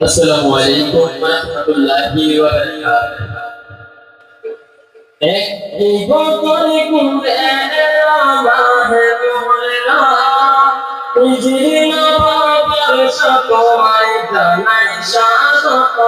আসসালামু আলাইকুম ওয়া রাহমাতুল্লাহি ওয়া বারাকাতুহু একটি বকর কুরে মাহে মোলা হিজরি নবাবার সকমাই জানাই স্বাগত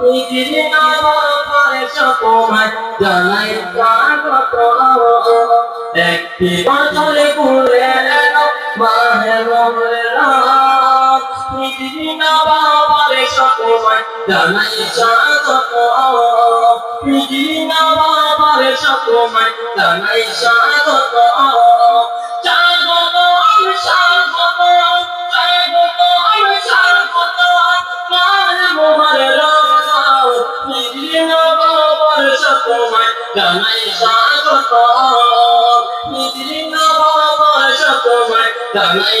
হিজরি নবাবার সকমাই জানাই স্বাগত একটি বছর ঘুরে মাহে মোলা স্বাগত স্বাগত মার মোহর হিজরি নবাবার সকমাই জানাই স্বাগত হিজরি নবাবার সকমাই জানাই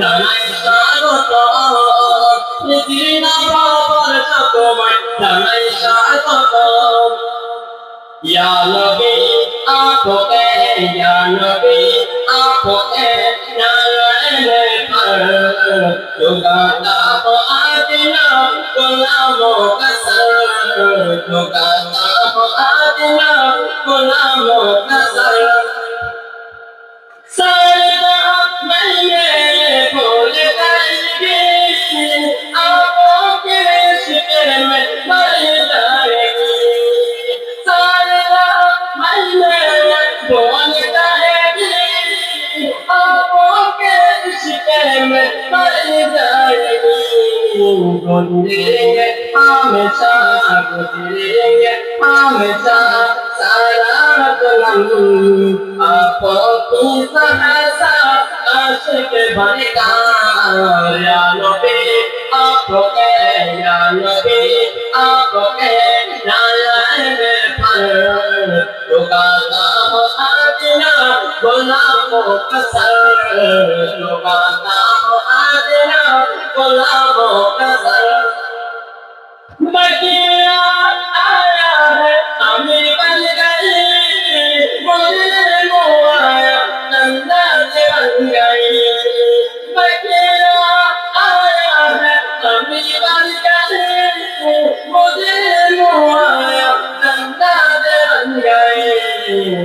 জানাই স্বাগত নিজের বাবার সকমাই জানাই স্বাগত eh, eh, kasar, Juga tak adina, गुजरेंगे हमेशा गुजरेंगे हमेशा सारा कलम आपो की सहसा आशिक बनेगा या नबी आपको के या नबी आपको के नारायण पर लुगाता हो आदिना गुलामों का सर लुगाता हो आदिना गुलामों का सर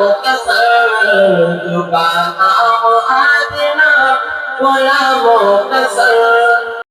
مقصر تبا آه آدنا ولا مقصر